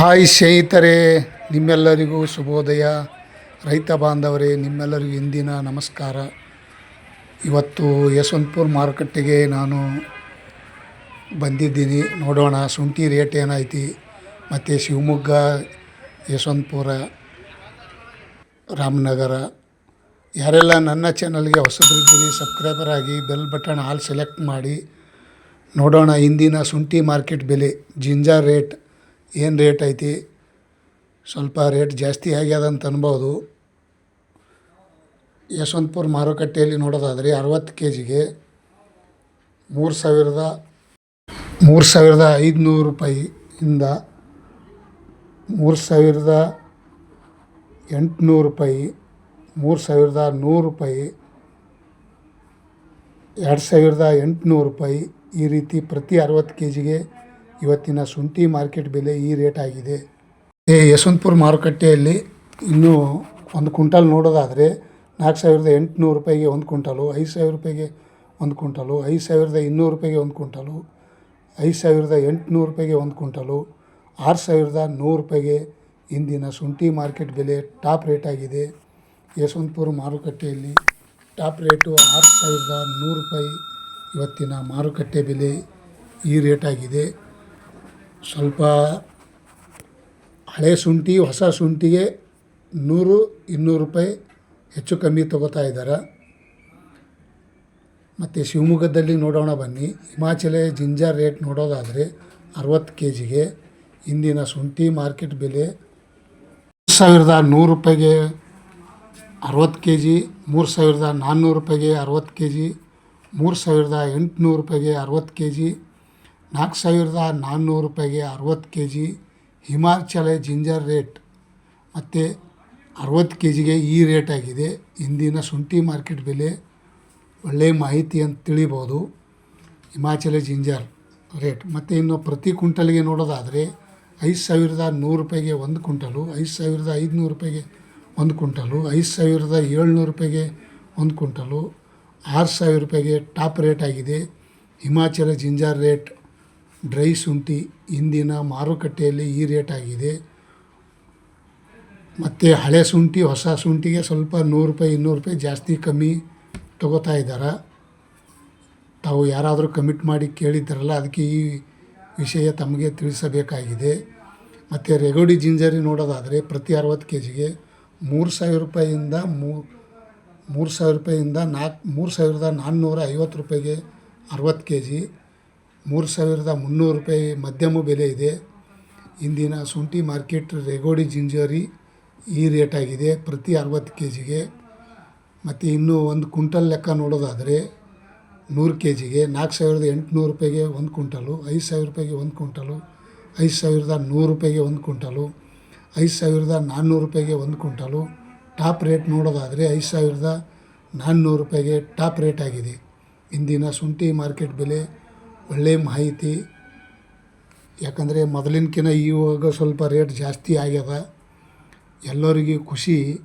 Hi ಸ್ನೇಹಿತರೆ, ನಿಮ್ಮೆಲ್ಲರಿಗೂ ಶುಭೋದಯ. ರೈತ ಬಾಂಧವರೇ, ನಿಮ್ಮೆಲ್ಲರಿಗೂ ಇಂದಿನ ನಮಸ್ಕಾರ. ಇವತ್ತು ಯಶವಂತಪುರ ಮಾರುಕಟ್ಟೆಗೆ ನಾನು ಬಂದಿದ್ದೀನಿ. ನೋಡೋಣ, ಶುಂಠಿ ರೇಟ್ ಏನೈತಿ ಮತ್ತು ಶಿವಮೊಗ್ಗ, ಯಶವಂತಪುರ, ರಾಮನಗರ. ಯಾರೆಲ್ಲ ನನ್ನ ಚಾನಲ್ಗೆ ಹೊಸಬರಿದ್ದೀರಿ, ಸಬ್ಸ್ಕ್ರೈಬರ್ ಆಗಿ ಬೆಲ್ ಬಟನ್ ಆಲ್ ಸೆಲೆಕ್ಟ್ ಮಾಡಿ. ನೋಡೋಣ, ಇಂದಿನ ಶುಂಠಿ ಮಾರ್ಕೆಟ್ ಬೆಲೆ, ಜಿಂಜರ್ ರೇಟ್ ಏನು ರೇಟ್ ಐತಿ? ಸ್ವಲ್ಪ ರೇಟ್ ಜಾಸ್ತಿ ಆಗ್ಯದ ಅಂತ ಅನ್ಬೋದು. ಯಶವಂತಪುರ ಮಾರುಕಟ್ಟೆಯಲ್ಲಿ ನೋಡೋದಾದರೆ ಅರವತ್ತು ಕೆ ಜಿಗೆ ಮೂರು ಸಾವಿರದ ಮೂರು ಸಾವಿರದ ಐದುನೂರು ರೂಪಾಯಿಯಿಂದ ಮೂರು ಸಾವಿರದ ಎಂಟುನೂರು ರೂಪಾಯಿ, ಮೂರು ಸಾವಿರದ ನೂರು ರೂಪಾಯಿ, ಎರಡು ಸಾವಿರದ ಎಂಟುನೂರು ರೂಪಾಯಿ ಈ ರೀತಿ ಪ್ರತಿ ಅರವತ್ತು ಕೆ ಜಿಗೆ ಇವತ್ತಿನ ಶುಂಠಿ ಮಾರ್ಕೆಟ್ ಬೆಲೆ ಈ ರೇಟ್ ಆಗಿದೆ. ಏ ಯಶವಂತಪುರ ಮಾರುಕಟ್ಟೆಯಲ್ಲಿ ಇನ್ನೂ ಒಂದು ಕ್ವಿಂಟಲ್ ನೋಡೋದಾದರೆ ನಾಲ್ಕು ಸಾವಿರದ ಎಂಟುನೂರು ರೂಪಾಯಿಗೆ ಒಂದು ಕ್ವಿಂಟಲು, ಐದು ಸಾವಿರ ರೂಪಾಯಿಗೆ ಒಂದು ಕ್ವಿಂಟಲು, ಐದು ಸಾವಿರದ ಇನ್ನೂರು ರೂಪಾಯಿಗೆ ಒಂದು ಕ್ವಿಂಟಲು, ಐದು ಸಾವಿರದ ಎಂಟುನೂರು ರೂಪಾಯಿಗೆ ಒಂದು ಕ್ವಿಂಟಲು, ಆರು ಸಾವಿರದ ನೂರು ರೂಪಾಯಿಗೆ ಇಂದಿನ ಶುಂಠಿ ಮಾರ್ಕೆಟ್ ಬೆಲೆ ಟಾಪ್ ರೇಟ್ ಆಗಿದೆ. ಯಶವಂತಪುರ ಮಾರುಕಟ್ಟೆಯಲ್ಲಿ ಟಾಪ್ ರೇಟು ಆರು ಸಾವಿರದ ನೂರು ರೂಪಾಯಿ. ಇವತ್ತಿನ ಮಾರುಕಟ್ಟೆ ಬೆಲೆ ಈ ರೇಟ್ ಆಗಿದೆ. ಸ್ವಲ್ಪ ಹಳೆ ಶುಂಠಿ, ಹೊಸ ಶುಂಠಿಗೆ ನೂರು, ಇನ್ನೂರು ರೂಪಾಯಿ ಹೆಚ್ಚು ಕಮ್ಮಿ ತೊಗೋತಾ ಇದ್ದಾರೆ. ಮತ್ತು ಶಿವಮೊಗ್ಗದಲ್ಲಿ ನೋಡೋಣ ಬನ್ನಿ. ಹಿಮಾಚಲ ಜಿಂಜರ್ ರೇಟ್ ನೋಡೋದಾದರೆ ಅರವತ್ತು ಕೆ ಜಿಗೆ ಇಂದಿನ ಶುಂಠಿ ಮಾರ್ಕೆಟ್ ಬೆಲೆ ಸಾವಿರದ ನೂರು ರೂಪಾಯಿಗೆ ಅರವತ್ತು ಕೆ ಜಿ ಮೂರು ಸಾವಿರದ ನಾನ್ನೂರು ರೂಪಾಯಿಗೆ ಅರವತ್ತು ಕೆ ಜಿ ಮೂರು ಸಾವಿರದ ಎಂಟುನೂರು ರೂಪಾಯಿಗೆ ಅರವತ್ತು ಕೆ ಜಿ ನಾಲ್ಕು ಸಾವಿರದ ನಾನ್ನೂರು ರೂಪಾಯಿಗೆ ಅರವತ್ತು K G Himachal ginger rate, ಮತ್ತು ಅರವತ್ತು ಕೆ ಜಿಗೆ ಈ ರೇಟ್ ಆಗಿದೆ. ಇಂದಿನ ಶುಂಠಿ ಮಾರ್ಕೆಟ್ ಬೆಲೆ ಒಳ್ಳೆಯ ಮಾಹಿತಿ ಅಂತ ತಿಳಿಬೋದು. Himachal ginger rate. ಮತ್ತು ಇನ್ನು ಪ್ರತಿ ಕುಂಟಲ್ಗೆ ನೋಡೋದಾದರೆ ಐದು ಸಾವಿರದ ನೂರು ರೂಪಾಯಿಗೆ ಒಂದು ಕುಂಟಲು ಐದು ಸಾವಿರದ ಐದುನೂರು ರೂಪಾಯಿಗೆ ಒಂದು ಕುಂಟಲು ಐದು ಸಾವಿರದ ಏಳ್ನೂರು ರೂಪಾಯಿಗೆ ಒಂದು ಕುಂಟಲು ಆರು ಸಾವಿರ ರೂಪಾಯಿಗೆ ಟಾಪ್ ರೇಟ್ ಆಗಿದೆ. ಹಿಮಾಚಲ ಜಿಂಜರ್ ರೇಟ್ ಡ್ರೈ ಶುಂಠಿ ಇಂದಿನ ಮಾರುಕಟ್ಟೆಯಲ್ಲಿ ಈ ರೇಟ್ ಆಗಿದೆ. ಮತ್ತು ಹಳೆ ಶುಂಠಿ, ಹೊಸ ಶುಂಠಿಗೆ ಸ್ವಲ್ಪ ನೂರು ರೂಪಾಯಿ, ಇನ್ನೂರು ರೂಪಾಯಿ ಜಾಸ್ತಿ ಕಮ್ಮಿ ತೊಗೋತಾ ಇದ್ದಾರೆ. ತಾವು ಯಾರಾದರೂ ಕಮಿಟ್ ಮಾಡಿ ಕೇಳಿದ್ದಾರಲ್ಲ, ಅದಕ್ಕೆ ಈ ವಿಷಯ ತಮಗೆ ತಿಳಿಸಬೇಕಾಗಿದೆ. ಮತ್ತು ರೆಗೋಡಿ ಜಿಂಜರಿ ನೋಡೋದಾದರೆ ಪ್ರತಿ ಅರವತ್ತು ಕೆ ಜಿಗೆ ಮೂರು ಸಾವಿರ ರೂಪಾಯಿಯಿಂದ ಮೂ, ಮೂರು ಸಾವಿರ ರೂಪಾಯಿಯಿಂದ ನಾಲ್ಕು ಮೂರು ಸಾವಿರದ ನಾನ್ನೂರ ಐವತ್ತು ರೂಪಾಯಿಗೆ ಅರವತ್ತು ಕೆ ಜಿ ಮೂರು ಸಾವಿರದ ಮುನ್ನೂರು ರೂಪಾಯಿ ಮಧ್ಯಮ ಬೆಲೆ ಇದೆ. ಇಂದಿನ ಶುಂಠಿ ಮಾರ್ಕೆಟ್ ರೇಗೋಡಿ ಜಿಂಜರಿ ಈ ರೇಟ್ ಆಗಿದೆ ಪ್ರತಿ ಅರವತ್ತು ಕೆ ಜಿಗೆ ಮತ್ತು ಇನ್ನೂ ಒಂದು ಕುಂಟಲ್ ಲೆಕ್ಕ ನೋಡೋದಾದರೆ ನೂರು ಕೆ ಜಿಗೆ ನಾಲ್ಕು ಸಾವಿರದ ಎಂಟುನೂರು ರೂಪಾಯಿಗೆ ಒಂದು ಕುಂಟಲು ಐದು ಸಾವಿರ ರೂಪಾಯಿಗೆ ಒಂದು ಕುಂಟಲು ಐದು ಸಾವಿರದ ನೂರು ರೂಪಾಯಿಗೆ ಒಂದು ಕುಂಟಲು ಐದು ಸಾವಿರದ ನಾನ್ನೂರು ರೂಪಾಯಿಗೆ ಒಂದು ಕುಂಟಲು ಟಾಪ್ ರೇಟ್ ನೋಡೋದಾದರೆ ಐದು ಸಾವಿರದ ನಾನ್ನೂರು ರೂಪಾಯಿಗೆ ಟಾಪ್ ರೇಟ್ ಆಗಿದೆ. ಇಂದಿನ ಶುಂಠಿ ಮಾರ್ಕೆಟ್ ಬೆಲೆ ಒಳ್ಳೆಯ ಮಾಹಿತಿ. ಯಾಕಂದರೆ ಮೊದಲಿನಕಿನ ಇವಾಗ ಸ್ವಲ್ಪ ರೇಟ್ ಜಾಸ್ತಿ ಆಗ್ಯದ. ಎಲ್ಲರಿಗೂ ಖುಷಿ.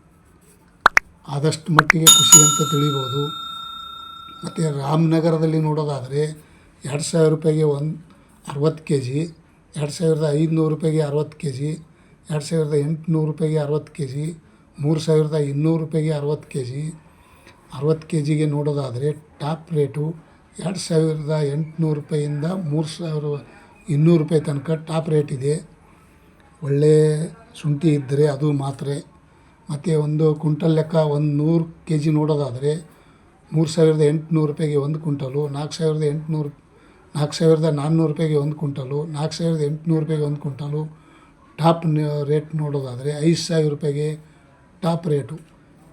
ಆದಷ್ಟು ಮಟ್ಟಿಗೆ ಖುಷಿ ಅಂತ ತಿಳಿಬೋದು. ಮತ್ತು ರಾಮನಗರದಲ್ಲಿ ನೋಡೋದಾದರೆ ಎರಡು ಸಾವಿರ ರೂಪಾಯಿಗೆ ಒಂದು ಅರವತ್ತು ಕೆ ಜಿ ಎರಡು ಸಾವಿರದ ಐದುನೂರು ರೂಪಾಯಿಗೆ ಅರವತ್ತು ಕೆ ಜಿ ಎರಡು ಸಾವಿರದ ಎಂಟುನೂರು ರೂಪಾಯಿಗೆ ಅರವತ್ತು ಕೆ ಜಿ ಮೂರು ಸಾವಿರದ ಇನ್ನೂರು ರೂಪಾಯಿಗೆ ಅರವತ್ತು ಕೆ ಜಿ ಅರವತ್ತು ಕೆ ಜಿಗೆ ನೋಡೋದಾದರೆ ಟಾಪ್ ರೇಟು ಎರಡು ಸಾವಿರದ ಎಂಟುನೂರು ರೂಪಾಯಿಂದ ಮೂರು ಸಾವಿರ ಇನ್ನೂರು ರೂಪಾಯಿ ತನಕ ಟಾಪ್ ರೇಟ್ ಇದೆ. ಒಳ್ಳೆಯ ಶುಂಠಿ ಇದ್ದರೆ ಅದು ಮಾತ್ರ. ಮತ್ತು ಒಂದು ಕುಂಟಲ್ ಲೆಕ್ಕ ಒಂದು ನೂರು ಕೆ ಜಿ ನೋಡೋದಾದರೆ ಮೂರು ಸಾವಿರದ ಎಂಟುನೂರು ರೂಪಾಯಿಗೆ ಒಂದು ಕುಂಟಲು ನಾಲ್ಕು ಸಾವಿರದ ಎಂಟುನೂರು, ನಾಲ್ಕು ಸಾವಿರದ ನಾನ್ನೂರು ರೂಪಾಯಿಗೆ ಒಂದು ಕುಂಟಲು ನಾಲ್ಕು ಸಾವಿರದ ಎಂಟುನೂರು ರೂಪಾಯಿಗೆ ಒಂದು ಕುಂಟಲು ಟಾಪ್ ರೇಟ್ ನೋಡೋದಾದರೆ ಐದು ಸಾವಿರ ರೂಪಾಯಿಗೆ ಟಾಪ್ ರೇಟು.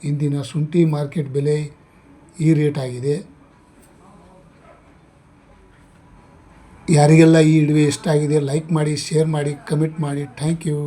ಇಂದಿನ ಶುಂಠಿ ಮಾರ್ಕೆಟ್ ಬೆಲೆ ಈ ರೇಟ್ ಆಗಿದೆ. ಯಾರಿಗೆಲ್ಲ ಈ ವಿಡಿಯೋ ಇಷ್ಟ ಆಗಿದೆ ಲೈಕ್ ಮಾಡಿ ಶೇರ್ ಮಾಡಿ ಕಮೆಂಟ್ ಮಾಡಿ ಥ್ಯಾಂಕ್ ಯು